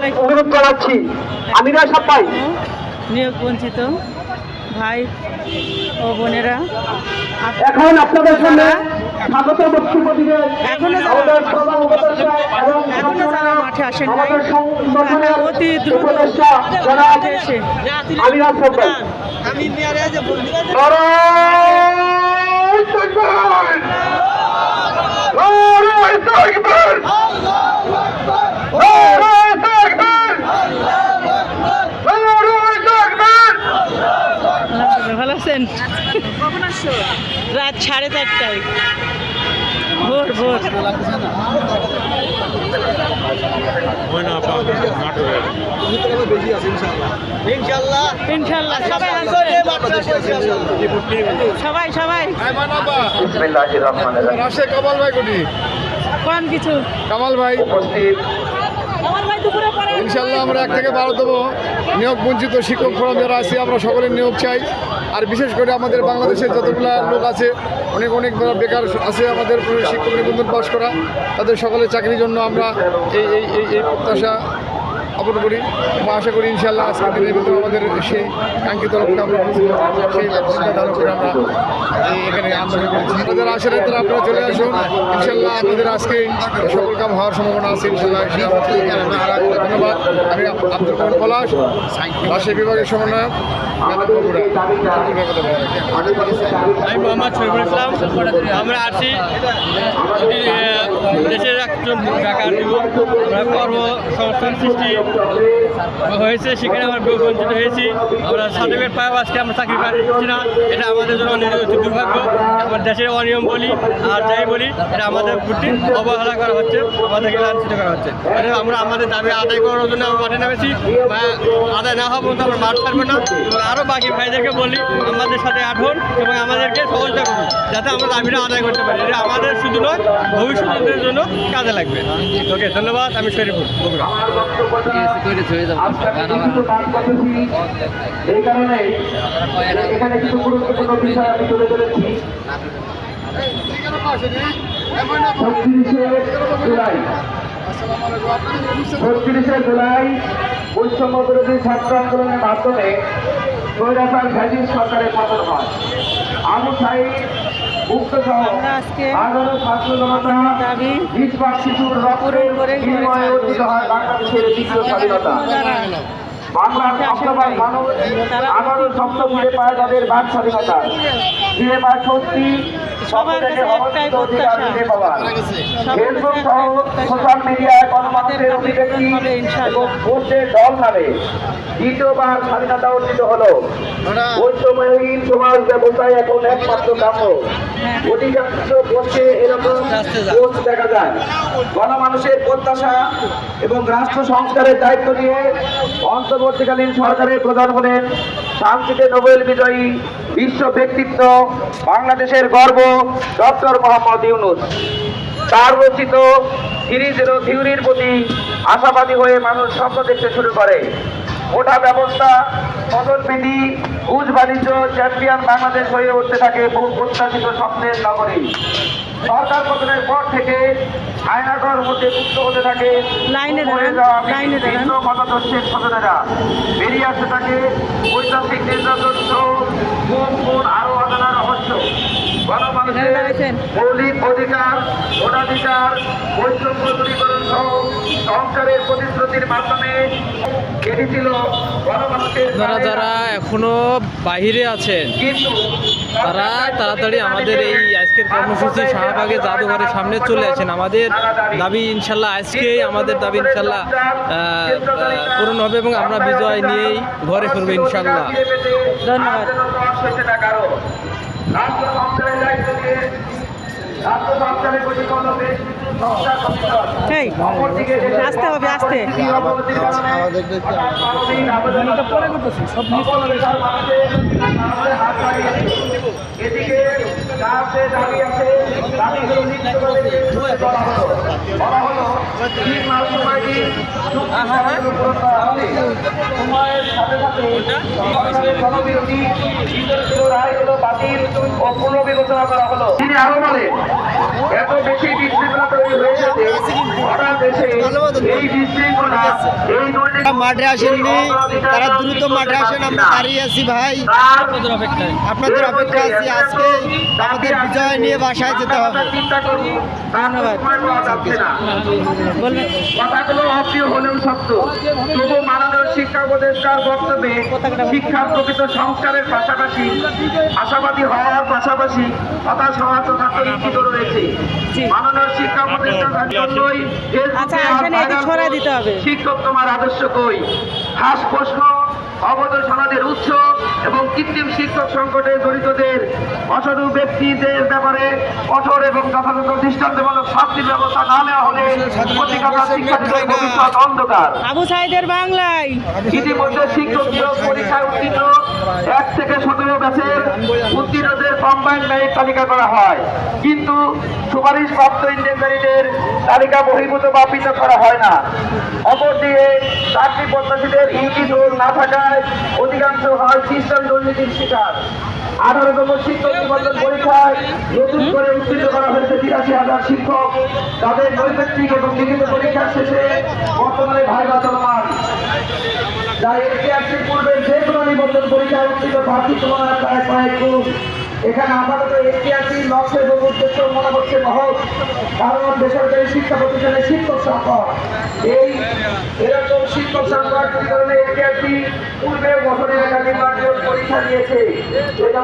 অনুরোধ জানাচ্ছি। আমিরা সাপ্পাই। নিয়োগ বঞ্চিত ভাই ও বোনেরা এখন আপনাদের সামনে স্বাগত বক্তব্য দিবেন এখনও যারা- এখনও মাঠে আসেন নাই, তারা অতি দ্রুত যারা তকবীর! নারায়ণ রাত সাড়ে চারটায়। ভোর ভোর। ইনশাল্লাহ। সবাই সবাই সবাই। বিসমিল্লাহির রহমানির রহিম। রাশে কামাল ভাই কোটি কোন কিছু? কামাল ভাই। উপস্থিত। আমার ভাই দুপুরে পরে ইনশাল্লাহ আমরা এক থেকে বারো দেবো। নিয়োগ বঞ্চিত শিক্ষক ফোরাম যারা আছি আমরা সকলের নিয়োগ চাই। আর বিশেষ করে আমাদের বাংলাদেশের যতগুলা লোক আছে, অনেক অনেক বেকার আছে আমাদের শিক্ষক নিবন্ধন পাশ করা, তাদের সকলের চাকরির জন্য আমরা এই এই এই প্রত্যাশা আপন করি এবং আশা করি ইনশাল্লাহ আজকের দিনের ভিতরে আমাদের সেই কাঙ্ক্ষিত লক্ষ্যে আমরা পৌঁছবো। সেই চিন্তা ধারণ করে আমরা এখানে আন্দোলন করেছি। আমাদের আসলে তারা আপনারা চলে আসুন। ইনশাল্লাহ আমাদের আজকে সকল কাম হওয়ার সম্ভাবনা আছে ইনশাল্লাহ ধন্যবাদ। আমি আব্দুল করিম পলাশ, রাজশাহী বিভাগের সমন্বয়ক আমি মোহাম্মদ শহীদুল ইসলাম, আমরা আছি দেশের একজন কর্মসংস্থান সৃষ্টি হয়েছে, সেখানে আমরা বঞ্চিত হয়েছি। আমরা সার্টিফিকেট পাই আজকে আমরা চাকরি পাচ্ছি না। এটা আমাদের জন্য দুর্ভাগ্য। আমার দেশের অনিয়ম বলি আর যাই বলি, এটা আমাদের প্রতি অবহেলা করা হচ্ছে, আমাদেরকে লাঞ্ছিত করা হচ্ছে। আমরা আমাদের দাবি আদায় করার জন্য আমরা মাঠে নেমেছি আদায় না হওয়া পর্যন্ত আমরা মাঠ ছাড়বো না। এবং আরও বাকি ভাইদেরকে বলি, আমাদের সাথে আট হন এবং আমাদেরকে সহযোগিতা করুন, যাতে আমরা দাবিটা আদায় করতে পারি। এটা আমাদের শুধু নয়, ভবিষ্যতের জন্য কাজে লাগবে। ওকে, ধন্যবাদ। আমি শরীফুল, বগুড়া। করতেছি এই কারণে এখানে কিছু গুরুত্বপূর্ণ বিষয় আমি তুলে ধরেছি। ছত্রিশে জুলাই। ছত্রিশে জুলাই বৈষম্য বিরোধী ছাত্র আন্দোলনের মাধ্যমে সরকারের পতন হয়। আবু সাইদ আমরা আজকে দাবি রক্তের করে হয় বাংলার মানুষ আবারও ফিরে পায় তাদের বাক স্বাধীনতা। ফিরে পায় সত্যি সবার কাছে একটাই প্রত্যাশা। ফেসবুক সহ সোশ্যাল মিডিয়ায় গণমানুষের অভিব্যক্তি হবে এবং ভোটের দল নামে দ্বিতীয়বার স্বাধীনতা অর্জিত হলো। বৈষম্যহীন সমাজ ব্যবস্থায় এখন একমাত্র কাম্য। অধিকাংশ পোস্টে এরকম পোস্ট দেখা যায়। গণমানুষের প্রত্যাশা এবং রাষ্ট্র সংস্কারের দায়িত্ব নিয়ে অন্তর্বর্তীকালীন সরকারের প্রধান হলেন শান্তিতে নোবেল বিজয়ী বিশ্ব ব্যক্তিত্ব বাংলাদেশের গর্ব ডক্টর মোহাম্মদ ইউনুস। তার রচিত সিরিজের থিওরির প্রতি আশাবাদী হয়ে মানুষ স্বপ্ন দেখতে শুরু করে। ওটা ব্যবস্থা পদোন্নতি ঘুষ বাণিজ্য, চ্যাম্পিয়ন বাংলাদেশ হয়ে উঠতে থাকে বহু প্রত্যাশিত স্বপ্নের নগরী। সরকার পতনের পর থেকে আয়নাগর মধ্যে মুক্ত হতে থাকে লাইনে লাইনে। ভিন্ন মতাদর্শের সদনেরা বেরিয়ে আসতে থাকে ঐতিহাসিক নির্যাতন সহ কোন কোন আরও অজানা রহস্য গণমানুষের। মৌলিক অধিকার ভোটাধিকার বৈষম্য দূরীকরণ সহ সংস্কারের প্রতিশ্রুতির মাধ্যমে আপনারা যারা এখনও বাহিরে আছেন তারা তাড়াতাড়ি আমাদের এই আজকের কর্মসূচি শাহবাগে জাদুঘরের সামনে চলে আসেন। আমাদের দাবি ইনশাল্লাহ আজকেই আমাদের দাবি ইনশাল্লাহ পূরণ হবে এবং আমরা বিজয় নিয়েই ঘরে ফিরবো ইনশাল্লাহ। ধন্যবাদ। রাষ্ট্র সংস্কারের দায়িত্ব দিয়ে রাষ্ট্র সংস্কারের প্রতি সংস্কার কমিশন এই আসতে হবে, আসতে। পরিস্থিতি অবনতির কারণে যে দাবি আছে ধরা হলো বলা হলো। তিন মাস সময় দিন চুক্তি সমাধান পূরণ করা সময়ের সাথে সাথে জনবিরোধী রায়গুলো বাতিল ও পুনর্বিবেচনা করা হলো। তিনি আরও বলে এত বেশি বিশৃঙ্খলা তৈরি হয়েছে মাঠে আসেননি তারা দ্রুত মাঠে আসেন আমরা দাঁড়িয়ে আছি ভাই। আপনাদের অপেক্ষা আছি আজকে। আমাদের বিজয় নিয়ে বাসায় যেতে হবে। চিন্তা করুন ধন্যবাদ। কথাগুলো অপ্রিয় হলেও সত্য। তবু মাননীয় শিক্ষা উপদেষ্টার বক্তব্যে শিক্ষার প্রকৃত সংস্কারের পাশাপাশি আশাবাদী হওয়ার পাশাপাশি হতাশ হওয়ার ইঙ্গিত রয়েছে। মাননীয় শিক্ষা উপদেষ্টার জন্যই আচ্ছা, এখানে এটি ছড়ায় দিতে হবে। শিক্ষক তোমার আদর্শ কই? হাস প্রশ্ন অবৈধ সমাজের উৎস এবং কৃত্রিম শিক্ষক সংকটে জড়িতদের অসাধু ব্যক্তিদের ব্যাপারে কঠোর এবং যথাযথ দৃষ্টান্তমূলক শাস্তির ব্যবস্থা না নেওয়া হলে শিক্ষার্থীদের ভবিষ্যৎ অন্ধকার আবু সাইদের বাংলায়। ইতিমধ্যে শিক্ষক নিয়োগ পরীক্ষায় উত্তীর্ণ এক থেকে সতেরো ব্যাচের উত্তীর্ণদের কম্বাইন মেরিট তালিকা করা হয়। কিন্তু সুপারিশপ্রাপ্ত ইন্ডিয়ানদের তালিকা বহির্ভূত বা পৃথক করা হয় না। অপরদিকে চাকরি প্রত্যাশীদের ইউটি রোল না থাকায় অধিকাংশ হয় সিস্টেম দুর্নীতির শিকার। আঠারোতম শিক্ষক নিবন্ধন পরীক্ষায় নতুন করে উত্তীর্ণ করা হয়েছে তিরাশি হাজার শিক্ষক। তাদের নৈতিক এবং লিখিত পরীক্ষার শেষে বর্তমানে ভাইবা চলমান। যা এনটিআরসির পূর্বে যে কোনো নিবন্ধন পরীক্ষায় উত্তীর্ণ বাকি তুলনায় প্রায় কয়েক গুণ। এখানে আপাতত এনটিআরসি লক্ষ্য এবং উদ্দেশ্য মনে করছে মহৎ। কারণ বেসরকারি শিক্ষা প্রতিষ্ঠানের শিক্ষক সংকট। এই এরকম শিক্ষক সংকট কারণে এনটিআরসি পূর্বে বছরের একাধিক পরীক্ষা দিয়েছে? এটা